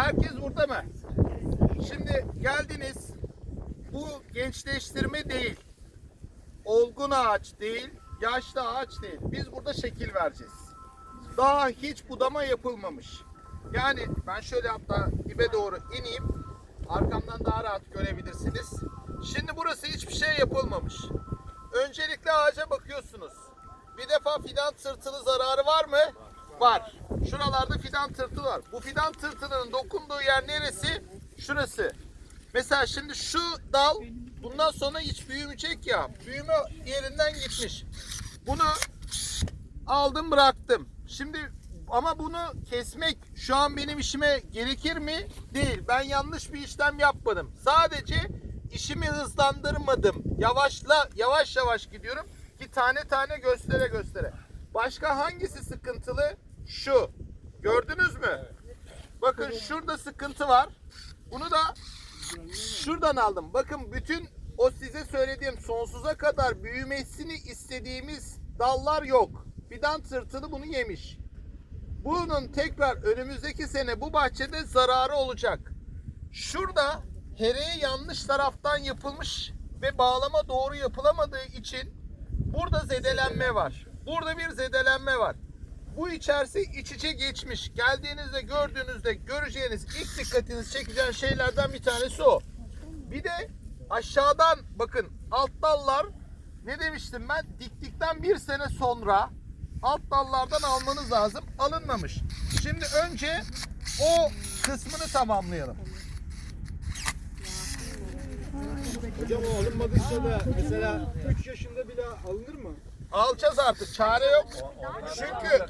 Herkes burada mı? Şimdi geldiniz. Bu gençleştirme değil. Olgun ağaç değil. Yaşlı ağaç değil. Biz burada şekil vereceğiz. Daha hiç budama yapılmamış. Yani ben şöyle hatta dibe doğru ineyim. Arkamdan daha rahat görebilirsiniz. Şimdi burası hiçbir şey yapılmamış. Öncelikle ağaca bakıyorsunuz. Bir defa fidan tırtılı zararı var mı? Var. Şuralarda fidan tırtılı var. Bu fidan tırtılının dokunduğu yer neresi? Şurası. Mesela şimdi şu dal bundan sonra hiç büyümeyecek ya. Büyüme yerinden gitmiş. Bunu aldım bıraktım. Şimdi ama bunu kesmek şu an benim işime gerekir mi? Değil. Ben yanlış bir işlem yapmadım. Sadece işimi hızlandırmadım. Yavaşla yavaş yavaş gidiyorum ki tane tane göstere göstere. Başka hangisi sıkıntılı? Şu. Gördünüz mü? Bakın şurada sıkıntı var. Bunu da şuradan aldım. Bakın bütün o size söylediğim sonsuza kadar büyümesini istediğimiz dallar yok. Fidan tırtılı bunu yemiş. Bunun tekrar önümüzdeki sene bu bahçede zararı olacak. Şurada hereyi yanlış taraftan yapılmış ve bağlama doğru yapılamadığı için burada zedelenme var. Burada bir zedelenme var. Bu içerisi iç içe geçmiş. Geldiğinizde gördüğünüzde göreceğiniz ilk dikkatinizi çekeceğin şeylerden bir tanesi o. Bir de aşağıdan bakın alt dallar ne demiştim ben diktikten bir sene sonra alt dallardan almanız lazım. Alınmamış. Şimdi önce o kısmını tamamlayalım. Hocam o alınmadıysa da mesela 3 yaşında bile alınır mı? Alacağız artık. Çare yok. Çünkü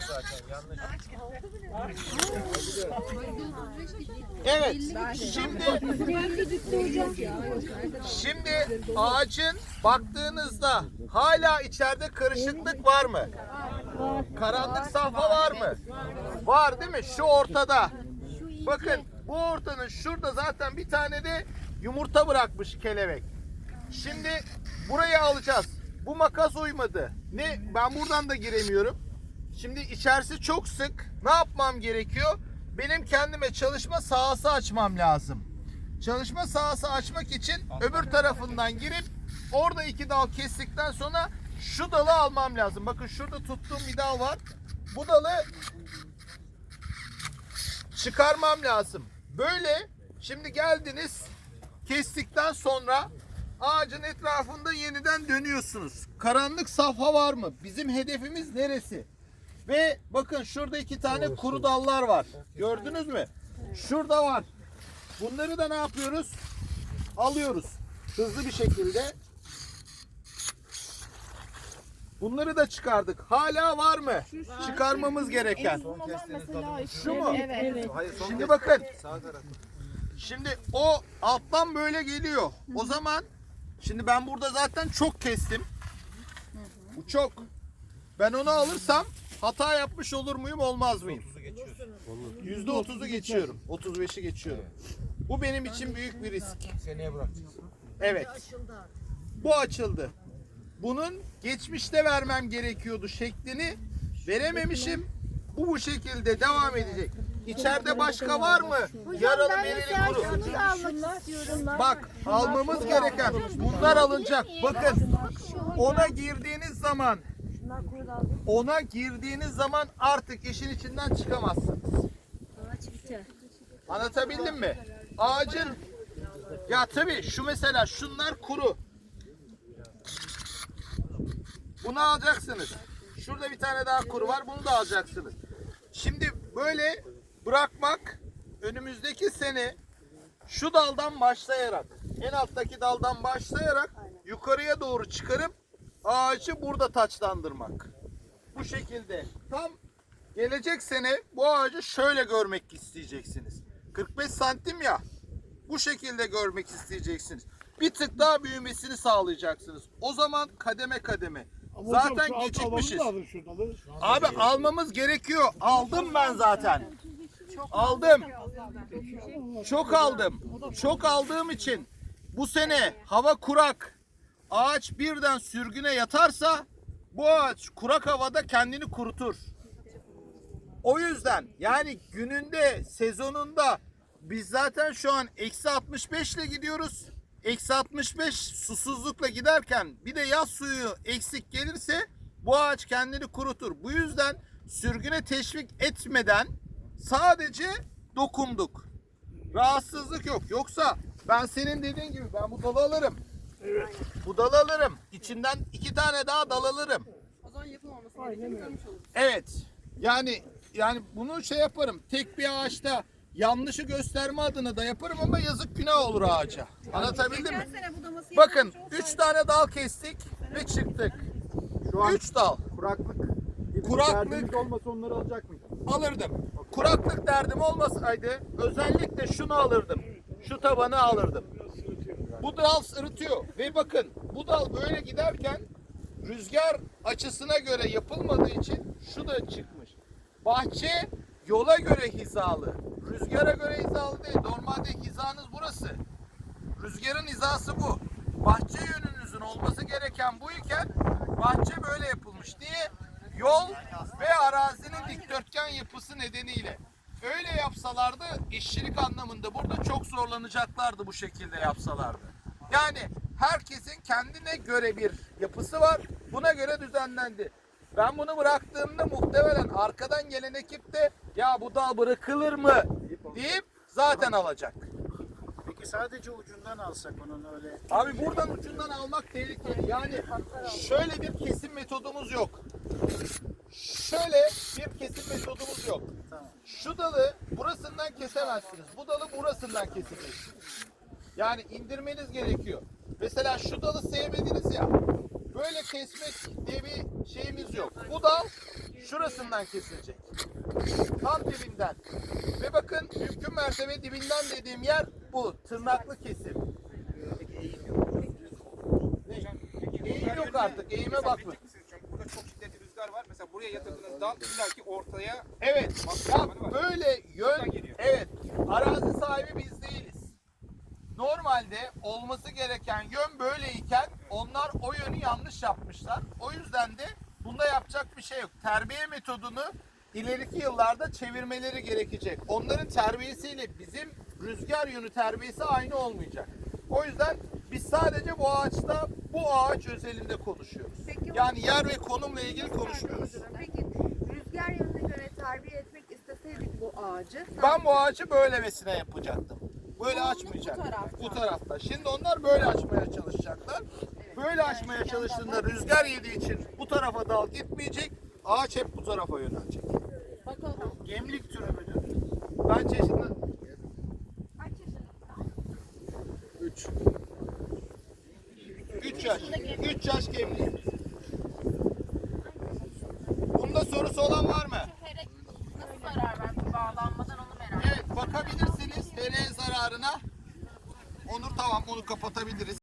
Evet. Şimdi Şimdi ağacın baktığınızda hala içeride karışıklık var mı? Karanlık safha var mı? Var değil mi? Şu ortada. Bakın bu ortanın şurada zaten bir tane de yumurta bırakmış kelebek. Şimdi burayı alacağız. Bu makas uymadı. Ne? Ben buradan da giremiyorum. Şimdi içerisi çok sık. Ne yapmam gerekiyor? Benim kendime çalışma sahası açmam lazım. Çalışma sahası açmak için öbür tarafından girip orada iki dal kestikten sonra şu dalı almam lazım. Bakın şurada tuttuğum bir dal var. Bu dalı çıkarmam lazım. Böyle şimdi geldiniz kestikten sonra ağacın etrafında yeniden dönüyorsunuz. Karanlık safha var mı? Bizim hedefimiz neresi? Ve bakın şurada iki tane kuru dallar var. Gördünüz mü? Şurada var. Bunları da ne yapıyoruz? Alıyoruz. Hızlı bir şekilde. Bunları da çıkardık. Hala var mı? Çıkarmamız gereken. Şu mu? Şimdi bakın. Şimdi o alttan böyle geliyor. O zaman şimdi ben burada zaten çok kestim. Bu çok. Ben onu alırsam hata yapmış olur muyum olmaz mıyım? Yüzde otuzu geçiyorum. 35'i geçiyorum. Bu benim için büyük bir risk. Seneye bırakacağız. Evet. Bu açıldı. Bunun geçmişte vermem gerekiyordu şeklini verememişim. Bu bu şekilde devam edecek. İçeride başka var mı? Yaralı belirli kuru. Bak almamız gereken bunlar alınacak. Bakın ona girdiğiniz zaman ona girdiğiniz zaman artık işin içinden çıkamazsınız. Anlatabildim mi? Ağacın ya tabii şu mesela şunlar kuru. Bunu alacaksınız. Şurada bir tane daha kuru var. Bunu da alacaksınız. Şimdi böyle bırakmak önümüzdeki sene şu daldan başlayarak en alttaki daldan başlayarak yukarıya doğru çıkarıp ağacı burada taçlandırmak. Bu şekilde tam gelecek sene bu ağacı şöyle görmek isteyeceksiniz. 45 santim ya bu şekilde görmek isteyeceksiniz. Bir tık daha büyümesini sağlayacaksınız. O zaman kademe kademe. Zaten gecikmişiz. Abi almamız gerekiyor. Aldım ben zaten. Aldım. Çok aldım. Çok aldığım için bu sene hava kurak. Ağaç birden sürgüne yatarsa bu ağaç kurak havada kendini kurutur. O yüzden yani gününde, sezonunda Biz zaten şu an eksi 65 ile gidiyoruz. Eksi 65 susuzlukla giderken bir de yaz suyu eksik gelirse bu ağaç kendini kurutur. Bu yüzden sürgüne teşvik etmeden sadece dokunduk. Rahatsızlık yok. Yoksa ben senin dediğin gibi ben bu dalı alırım. Bu dalı alırım. İçinden iki tane daha dal alırım. O zaman yapılmaması oluruz. Evet. Yani yani bunu şey yaparım. Tek bir ağaçta yanlışı gösterme adına da yaparım ama yazık günah olur ağaca. Anlatabildim mi? Bakın yapılmış 3 olsaydı- tane dal kestik ve çıktık. Şu an 3 dal kuraklık. Kuraklık. olmasa onları alacak mıydın? alırdım. Kuraklık derdim olmasaydı özellikle şunu alırdım. Şu tabanı alırdım. Bu dal sırıtıyor ve bakın bu dal böyle giderken rüzgar açısına göre yapılmadığı için şu da çıkmış. Bahçe yola göre hizalı. Rüzgara göre hizalı değil. Normalde hizanız burası. Rüzgarın hizası bu. Bahçe yönünüzün olması gereken bu iken bahçe böyle yapılmış diye yol ve arazinin dikdörtgen yapısı nedeniyle. Öyle yapsalardı işçilik anlamında burada çok zorlanacaklardı bu şekilde yapsalardı. Yani herkesin kendine göre bir yapısı var. Buna göre düzenlendi. Ben bunu bıraktığımda muhtemelen arkadan gelen ekip de ya bu dal bırakılır mı deyip zaten alacak. Peki sadece ucundan alsak onun öyle Abi buradan ucundan almak tehlikeli. Yani şöyle bir kesim metodumuz yok. Şöyle bir kesim metodumuz yok. Şu dalı burasından kesemezsiniz. Bu dalı burasından keseceksiniz. Yani indirmeniz gerekiyor. Mesela şu dalı sevmediniz ya. Böyle kesmek diye bir şeyimiz yok. Bu dal şurasından kesilecek. Tam dibinden. Ve bakın mümkün mertebe dibinden dediğim yer bu. Tırnaklı kesim. Eğim yok artık. Eğime. Çünkü burada çok şiddetli rüzgar var. Mesela buraya yatırdığınız dal illaki ortaya Evet. Ya böyle yön evet. Arazi sahibi biz değiliz. Normalde olması gereken yön böyleyken onlar o yönü yanlış yapmışlar. O yüzden de bunda yapacak bir şey yok. Terbiye metodunu ileriki yıllarda çevirmeleri gerekecek. Onların terbiyesiyle bizim rüzgar yönü terbiyesi aynı olmayacak. O yüzden biz sadece bu ağaçta bu ağaç özelinde konuşuyoruz. Peki, Yani yer ve konumla ilgili konuşmuyoruz. Peki rüzgar yönüne göre terbiye etmek isteseydik bu ağacı Ben bu ağacı böylemesine yapacaktım. Böyle açmayacaktım. bu tarafta. Bu tarafta. Şimdi onlar böyle açmaya çalışacaklar. Böyle açmaya çalıştığında rüzgar yediği için bu tarafa dal gitmeyecek. Ağaç hep bu tarafa yönelecek. Bakalım. gemlik türü müdür? Ben çeşitli... kaç yaşında? 3. 3 yaş. 3 yaş gemliğim. Bunda sorusu olan var mı? Nasıl zarar verdi bağlanmadan onu merak Evet bakabilirsiniz TR zararına. Onur tamam onu kapatabiliriz.